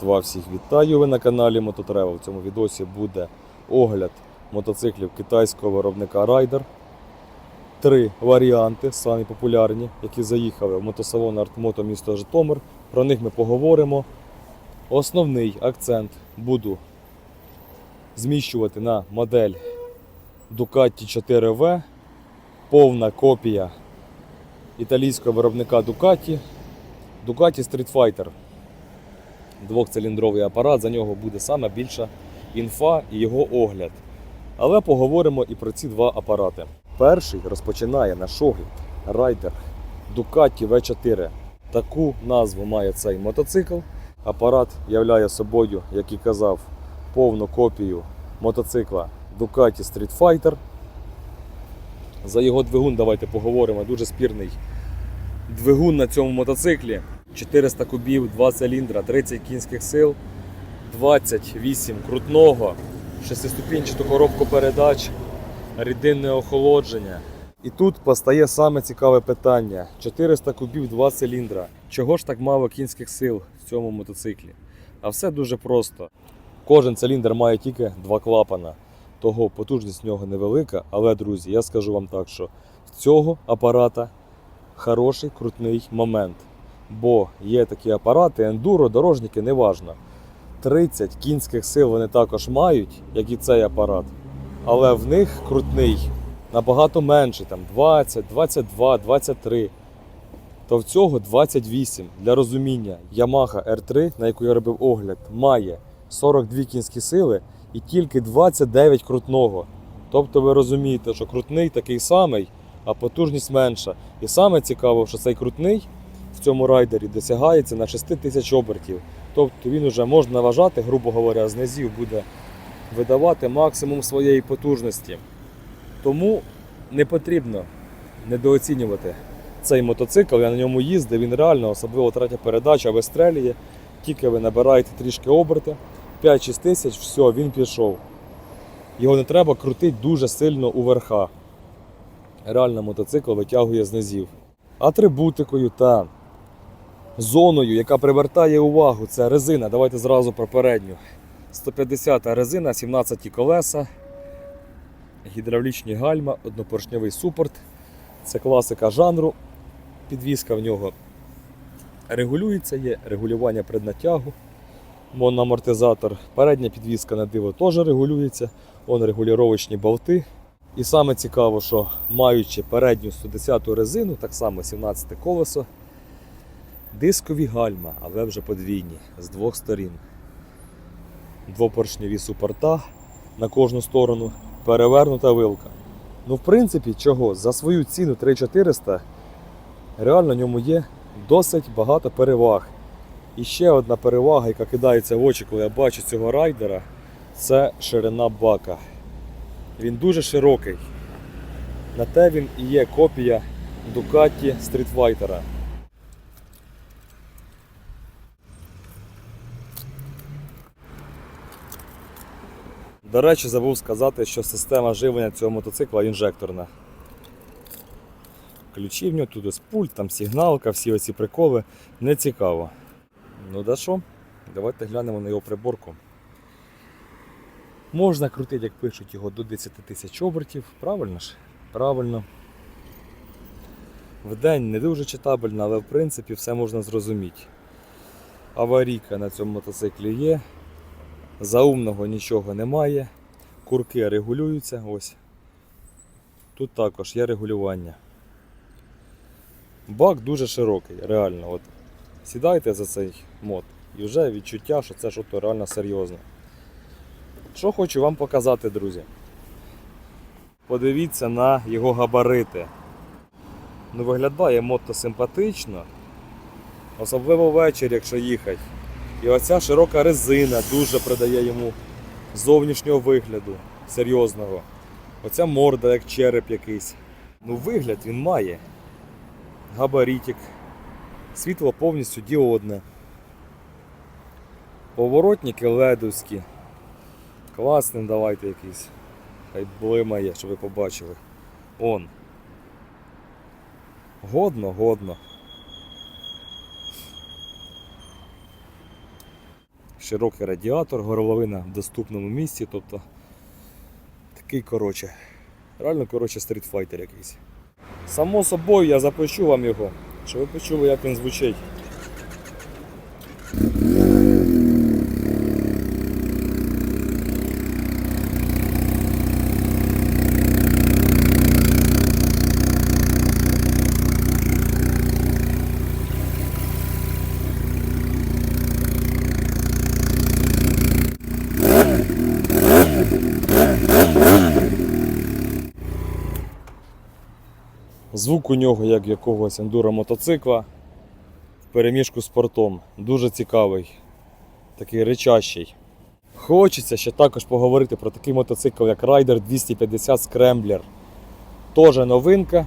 братва, всіх вітаю. Ви на каналі Мототревел. В цьому відосі буде огляд мотоциклів китайського виробника Rider. Три варіанти, самі популярні, які заїхали в мотосалон Артмото місто Житомир. Про них ми поговоримо. Основний акцент буду зміщувати на модель Ducati 4V, повна копія італійського виробника Ducati. Ducati Street Fighter. Двохциліндровий апарат, за нього буде саме більша інфа і його огляд. Але поговоримо і про ці два апарати. Перший розпочинає наш огляд Rider Ducati V4. Таку назву має цей мотоцикл. Апарат являє собою, як і казав, повну копію мотоцикла Ducati Street Fighter. За його двигун давайте поговоримо. Дуже спірний двигун на цьому мотоциклі. 400 кубів, 2 циліндра, 30 кінських сил, 28 крутного, 6-ступінчату коробку передач, рідинне охолодження. І тут постає саме цікаве питання: 400 кубів, 2 циліндра. Чого ж так мало кінських сил в цьому мотоциклі? А все дуже просто. Кожен циліндр має тільки два клапана. Того потужність в нього невелика, але, друзі, я скажу вам так, що в цього апарата хороший крутний момент. Бо є такі апарати, ендуро, дорожники, неважно. 30 кінських сил вони також мають, як і цей апарат. Але в них крутний набагато менший, там 20, 22, 23. То в цього 28. Для розуміння, Yamaha R3, на яку я робив огляд, має 42 кінські сили і тільки 29 крутного. Тобто ви розумієте, що крутний такий самий, а потужність менша. І саме цікаво, що цей крутний в цьому райдері досягається на 6 тисяч обертів. Тобто він вже можна вважати, грубо говоря, з низів буде видавати максимум своєї потужності. Тому не потрібно недооцінювати цей мотоцикл. Я на ньому їздив, він реально, особливо третя передача, вистрелює. Тільки ви набираєте трішки оберти, 5-6 тисяч, все, він пішов. Його не треба крутити дуже сильно у верха. Реально мотоцикл витягує з низів. Атрибутикою та зоною, яка привертає увагу, це резина. Давайте зразу про передню. 150 резина, 17 колеса, гідравлічні гальма, однопоршньовий супорт. Це класика жанру. Підвізка в нього регулюється, є регулювання преднатягу, моноамортизатор. Передня підвізка на диво теж регулюється, он регулювачні болти. І саме цікаво, що маючи передню 110 резину, так само 17 колесо, дискові гальма, але вже подвійні з двох сторін. Двопоршневі супорта на кожну сторону, перевернута вилка. Ну, в принципі, чого? За свою ціну 3400 реально в ньому є досить багато переваг. І ще одна перевага, яка кидається в очі, коли я бачу цього райдера, це ширина бака. Він дуже широкий. На те він і є копія Ducati Street Fighter. До речі, забув сказати, що система живлення цього мотоцикла інжекторна. Ключі в нього тут ось пульт, там сигналка, всі оці приколи. Не цікаво. Ну да що? Давайте глянемо на його приборку. Можна крутити, як пишуть його, до 10 тисяч обертів. Правильно ж? Правильно. Вдень не дуже читабельно, але в принципі все можна зрозуміти. Аварійка на цьому мотоциклі є. Заумного нічого немає. Курки регулюються. Ось. Тут також є регулювання. Бак дуже широкий, реально. От Сідайте за цей мод і вже відчуття, що це щось реально серйозне. Що хочу вам показати, друзі. Подивіться на його габарити. Ну, виглядає мото симпатично, особливо ввечері, якщо їхати. І оця широка резина дуже придає йому зовнішнього вигляду серйозного. Оця морда, як череп якийсь. Ну, вигляд він має. Габаритик. Світло повністю діодне. Поворотники ледовські. Класний давайте якийсь. Хай блимає, щоб ви побачили. Он. Годно, годно. Широкий радіатор, горловина в доступному місці. Тобто такий коротше. Реально коротше стрітфайтер якийсь. Само собою я запущу вам його, щоб ви почули, як він звучить. Звук у нього як якогось ендуро мотоцикла в переміжку з портом. Дуже цікавий, такий речащий. Хочеться ще також поговорити про такий мотоцикл, як Rider 250 Scrambler. Теж новинка,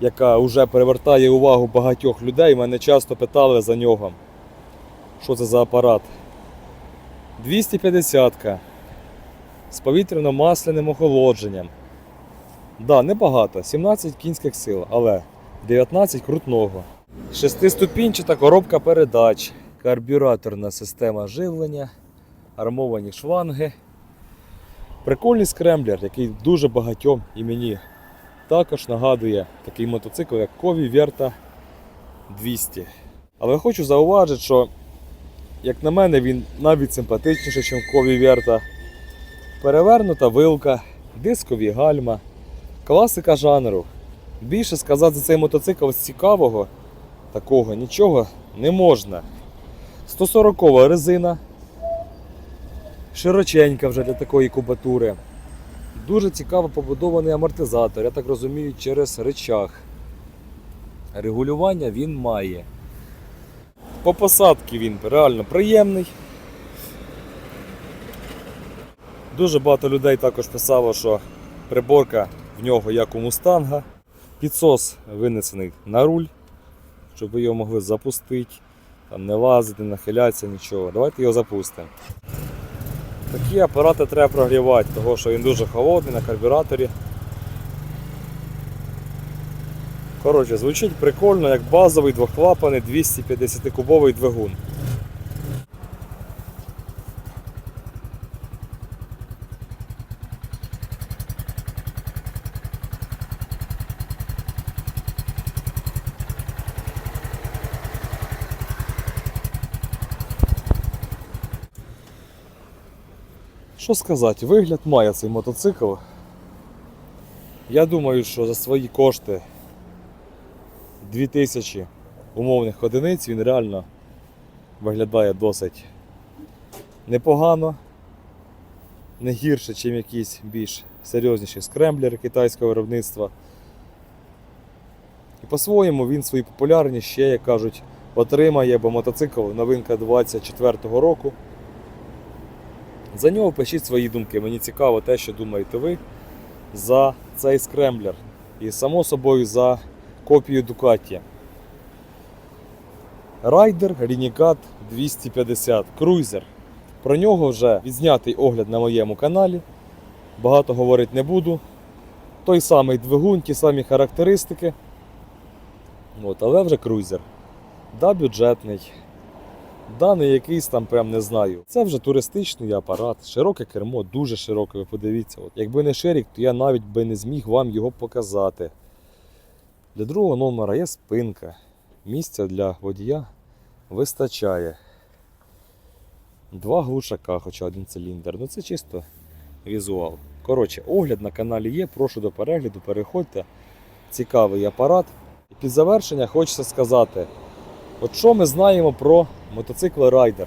яка вже привертає увагу багатьох людей. Мене часто питали за нього. Що це за апарат? 250-ка з повітряно-масляним охолодженням. Да, небагато, 17 кінських сил, але 19 крутного. Шестиступінчата коробка передач, карбюраторна система живлення, армовані шланги. Прикольний скремблер, який дуже багатьом і мені також нагадує такий мотоцикл, як Кові Верта 200. Але хочу зауважити, що, як на мене, він навіть симпатичніший, ніж Кові Верта. Перевернута вилка, дискові гальма. Класика жанру. Більше сказати за цей мотоцикл з цікавого такого нічого не можна. 140 резина. Широченька вже для такої кубатури. Дуже цікаво побудований амортизатор, я так розумію, через речах. Регулювання він має. По посадці він реально приємний. Дуже багато людей також писало, що приборка в нього як у мустанга. Підсос винесений на руль, щоб ви його могли запустити, там не лазити, нахилятися, нічого. Давайте його запустимо. Такі апарати треба прогрівати, тому що він дуже холодний на карбюраторі. Коротше, звучить прикольно, як базовий двохклапаний 250 кубовий двигун. Що сказати, вигляд має цей мотоцикл. Я думаю, що за свої кошти 2000 умовних одиниць він реально виглядає досить непогано, не гірше, ніж якісь більш серйозніші скремблери китайського виробництва. І по-своєму він свою популярність ще, як кажуть, отримає, бо мотоцикл новинка 24-го року. За нього пишіть свої думки. Мені цікаво те, що думаєте ви за цей скремблер. І само собою за копію Ducati. Райдер Renegade 250 Cruiser. Про нього вже відзнятий огляд на моєму каналі. Багато говорити не буду. Той самий двигун, ті самі характеристики. От, але вже крузер. Да, бюджетний. Да, не якийсь там, прям не знаю. Це вже туристичний апарат, широке кермо, дуже широке, ви подивіться. От, якби не ширік, то я навіть би не зміг вам його показати. Для другого номера є спинка. Місця для водія вистачає. Два глушака, хоча один циліндр. Ну це чисто візуал. Коротше, огляд на каналі є, прошу до перегляду, переходьте. Цікавий апарат. І під завершення хочеться сказати, от що ми знаємо про мотоцикли Райдер.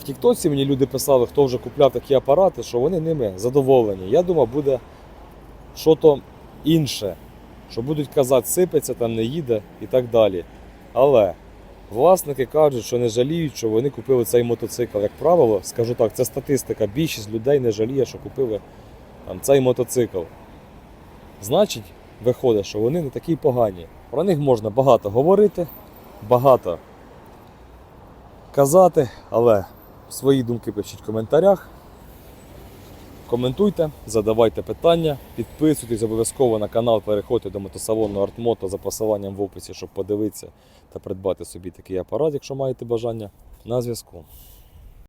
В Тіктоці мені люди писали, хто вже купляв такі апарати, що вони ними задоволені. Я думав, буде що-то інше, що будуть казати, сипеться, там не їде і так далі. Але власники кажуть, що не жаліють, що вони купили цей мотоцикл. Як правило, скажу так, це статистика. Більшість людей не жаліє, що купили там, цей мотоцикл. Значить, виходить, що вони не такі погані. Про них можна багато говорити, багато казати, але свої думки пишіть в коментарях. Коментуйте, задавайте питання, підписуйтесь обов'язково на канал, переходьте до мотосалону Артмото за посиланням в описі, щоб подивитися та придбати собі такий апарат, якщо маєте бажання. На зв'язку.